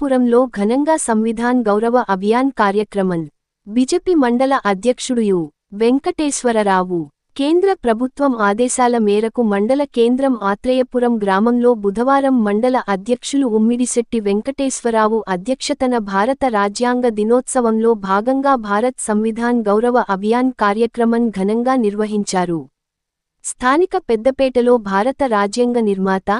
అమలాపురంలో ఘనంగా సంవిధాన్ గౌరవ అభియాన్ కార్యక్రమం. బిజెపి మండల అధ్యక్షుడు యు. వెంకటేశ్వరరావు కేంద్ర ప్రభుత్వం ఆదేశాల మేరకు మండల కేంద్రం ఆత్రేయపురం గ్రామంలో బుధవారం మండల అధ్యక్షులు ఉమ్మిడిశెట్టి వెంకటేశ్వరరావు అధ్యక్షతన భారత రాజ్యాంగ దినోత్సవంలో భాగంగా భారత్ సంవిధాన్ గౌరవ అభియాన్ కార్యక్రమం ఘనంగా నిర్వహించారు. స్థానిక పెద్దపేటలో భారత రాజ్యాంగ నిర్మాత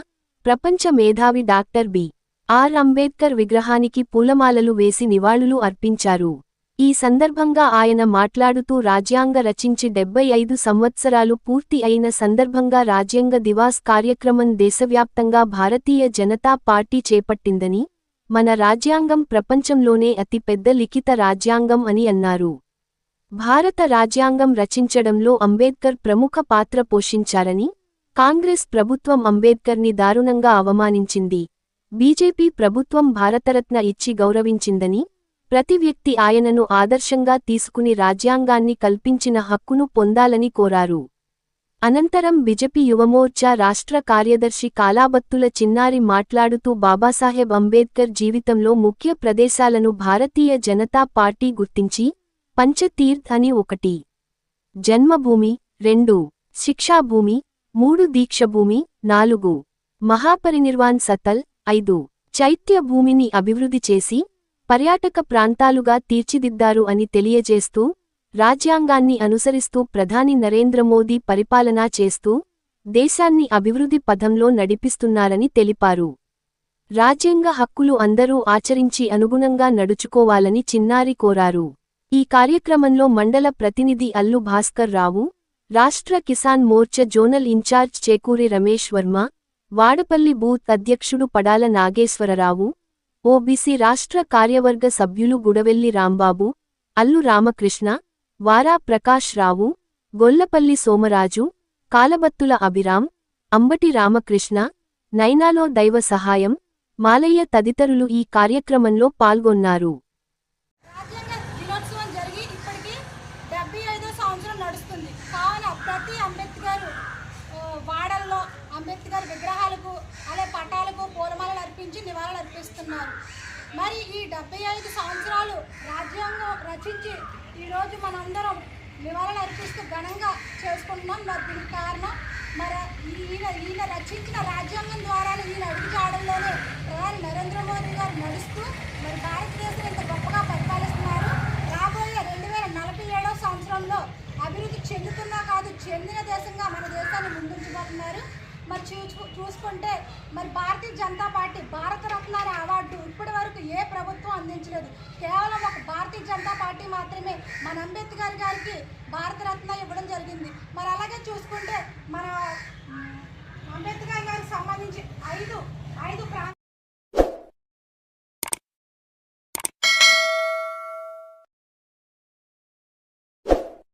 ప్రపంచ మేధావి డాక్టర్ బి. ఆర్. అంబేద్కర్ విగ్రహానికి పూలమాలలు వేసి నివాళులు అర్పించారు. ఈ సందర్భంగా ఆయన మాట్లాడుతూ రాజ్యాంగ రచించి డెబ్బై ఐదు సంవత్సరాలు పూర్తి అయిన సందర్భంగా రాజ్యాంగ దివాస్ కార్యక్రమం దేశవ్యాప్తంగా భారతీయ జనతా పార్టీ చేపట్టిందని మన రాజ్యాంగం ప్రపంచంలోనే అతి పెద్ద లిఖిత రాజ్యాంగం అని అన్నారు. భారత రాజ్యాంగం రచించడంలో అంబేద్కర్ ప్రముఖ పాత్ర పోషించారని కాంగ్రెస్ ప్రభుత్వం అంబేద్కర్ని దారుణంగా అవమానించింది. బీజేపీ ప్రభుత్వం భారతరత్న ఇచ్చి గౌరవించిందని ప్రతి వ్యక్తి ఆయనను ఆదర్శంగా తీసుకుని రాజ్యాంగాన్ని కల్పించిన హక్కును పొందాలని కోరారు. అనంతరం బిజెపి యువమోర్చా రాష్ట్ర కార్యదర్శి కాలాబత్తుల చిన్నారి మాట్లాడుతూ బాబాసాహెబ్ అంబేద్కర్ జీవితంలో ముఖ్య ప్రదేశాలను భారతీయ జనతా పార్టీ గుర్తించి పంచతీర్థ్ అని ఒకటి జన్మభూమి రెండు శిక్షాభూమి మూడు దీక్షభూమి నాలుగు మహాపరినిర్వాణ్ సతల్ ఐదు. చైత్య భూమిని అభివృద్ధి చేసి పర్యాటక ప్రాంతాలుగా తీర్చిదిద్దారు అని తెలియజేస్తూ రాజ్యాంగాన్ని అనుసరిస్తూ ప్రధాని నరేంద్ర మోదీ పరిపాలనా చేస్తూ దేశాన్ని అభివృద్ధి పథంలో నడిపిస్తున్నారని తెలిపారు. రాజ్యాంగ హక్కులు అందరూ ఆచరించి అనుగుణంగా నడుచుకోవాలని చిన్నారి కోరారు. ఈ కార్యక్రమంలో మండల ప్రతినిధి అల్లు భాస్కర్ రావు రాష్ట్ర Kisan Morcha zonal incharge Chekuri Ramesh Varma Vadapalli booth అధ్యక్షుడు పడాల నాగేశ్వరరావు ఓబీసీ రాష్ట్ర కార్యవర్గ సభ్యులు గుడవెల్లి రాంబాబు అల్లు రామకృష్ణ వారా ప్రకాష్ రావు గొల్లపల్లి సోమరాజు కాలబత్తుల అభిరామ్ అంబటి రామకృష్ణ నైనాలో దైవ సహాయం మాలయ్య తదితరులు ఈ కార్యక్రమంలో పాల్గొన్నారు. ప్రతి అంబేద్కర్ వాడల్లో అంబేద్కర్ విగ్రహాలకు అదే పటాలకు పూలమాలలు అర్పించి నివాళులు అర్పిస్తున్నారు. మరి ఈ డెబ్బై ఐదు సంవత్సరాలు రాజ్యాంగం రచించి ఈరోజు మనందరం నివాళులు అర్పిస్తూ ఘనంగా చేసుకుంటున్నాం. మరి దీనికి కారణం మరి ఈయన ఈయన రచించిన రాజ్యాంగం ద్వారానే ఈయన అడుగుజాడల్లోనే ప్రధాని నరేంద్ర మోదీ గారు నడుస్తూ మరి భారత చేశారు. మరి చూ చూసుకుంటే మరి భారతీయ జనతా పార్టీ భారతరత్న అనే అవార్డు ఇప్పటి వరకు ఏ ప్రభుత్వం అందించలేదు. కేవలం ఒక భారతీయ జనతా పార్టీ మాత్రమే మన అంబేద్కర్ గారికి భారతరత్న ఇవ్వడం జరిగింది. మరి అలాగే చూసుకుంటే మన అంబేద్కర్ గారికి సంబంధించి ఐదు